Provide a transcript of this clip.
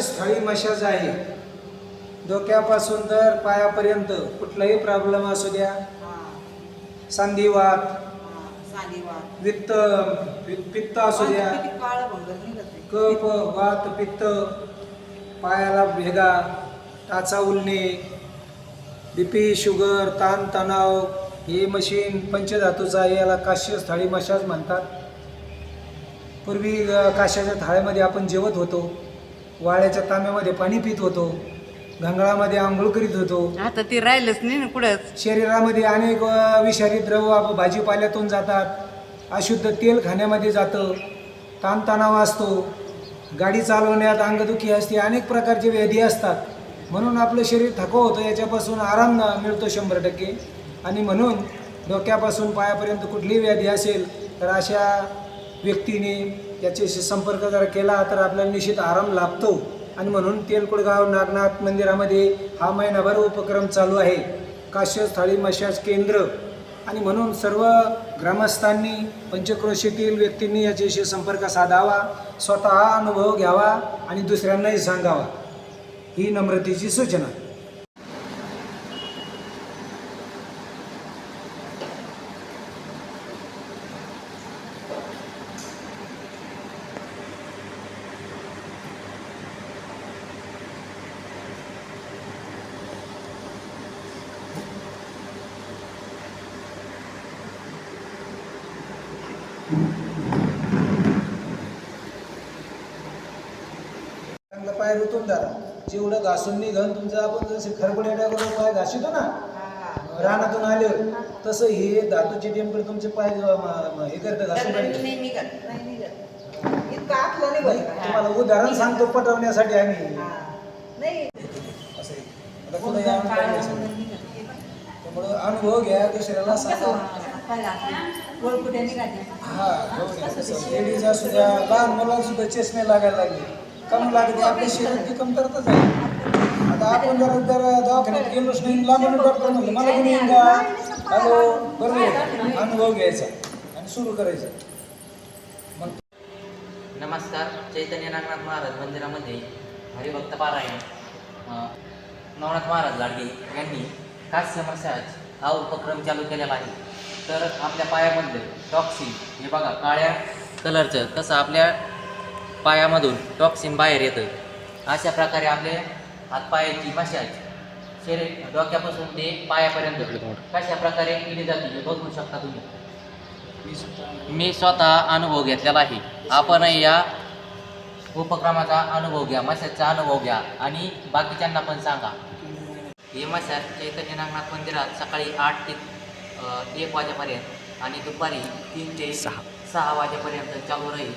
काश्यस्थळी massage आहे. डोक्यापासून तर पायापर्यंत कुठलाही प्रॉब्लेम असू द्या. संधिवात वित्त पित्त असू द्या. कप वात पित्त पायाला भेगा टाचा उलणे बीपी शुगर ताण तणाव हे मशीन पंचधातूचं आहे याला काश्य थाळी मशाज म्हणतात. पूर्वी काश्याच्या थाळ्यामध्ये आपण जेवत होतो. वाळ्याच्या तांब्यामध्ये पाणी पित होतो. घंगळामध्ये आंघोळ करीत होतो. आता ते राहिलंच नाही ना कुठंच शरीरामध्ये अनेक अ, विषारी द्रव आप- भाजीपाल्यातून जातात. अशुद्ध तेल खाण्यामध्ये जातं. ताणतणाव असतो. गाडी चालवण्यात अंगदुखी असते. अनेक प्रकारचे व्याधी असतात. म्हणून आपलं शरीर थकवा होतं. याच्यापासून आराम न- मिळतो शंभर टक्के. आणि म्हणून डोक्यापासून पायापर्यंत कुठलीही व्याधी असेल तर अशा व्यक्तीने याच्याशी संपर्क जर केला तर आपल्याला निश्चित आराम लाभतो. आणि म्हणून तेलकुडगाव नागनाथ मंदिरामध्ये हा महिनाभर उपक्रम चालू आहे. काश्यस्थळी मशाज केंद्र. आणि म्हणून सर्व ग्रामस्थांनी पंचक्रोशीतील व्यक्तींनी याच्याशी संपर्क साधावा स्वतः अनुभव घ्यावा आणि दुसऱ्यांनाही सांगावा. ही नम्रतेची सूचना. पाय रुतून धरा जेवढं घासून निघन तुमचं आपण जसे खरबड्या टाकून पाय घासितो ना रानातून आल्यावर तसं हे धातूचे टेम्पल तुमचे पाय हे करतं घासून? तुम्हाला उदाहरण सांगतो पटवण्यासाठी आम्ही. हा. त्यामुळं अनुभव घ्या दुसऱ्याला सांगा हा लेडीज असू द्या लहान मुलांना सुद्धा चष्मे लागायला लागले. कम लागते आपल्या शरीरात ती कमतरताच आहे आता आपण जर जर दवाखान्यात गेलोच नाही लांबून डॉक्टर म्हणलं मला कोणी का हॅलो बरोबर. अनुभव घ्यायचा आणि सुरू करायचं. मग नमस्कार चैतन्य नागनाथ महाराज मंदिरामध्ये हरिभक्त पारायण नवनाथ महाराज लाडगे यांनी कास्य मसाज हा उपक्रम चालू केलेला आहे. तर आपल्या पायामधलं टॉक्सिन हे बघा काळ्या कलरचं कसं आपल्या पायामधून टॉक्सिन बाहेर येतं अशा प्रकारे आपले हातपायाची मसाज शरीर डोक्यापासून ते पायापर्यंत. कशा प्रकारे केली जाते हे बघू शकता तुम्ही. मी स्वतः अनुभव घेतलेला आहे. आपणही या उपक्रमाचा अनुभव घ्या मशाजचा अनुभव घ्या आणि बाकीच्यांना पण सांगा. हे मशाज चैतन्य नागनाथ मंदिरात सकाळी आठ ते एक वाजेपर्यंत आणि दुपारी तीन ते सहा. सहा वाजेपर्यंत चालू राहील.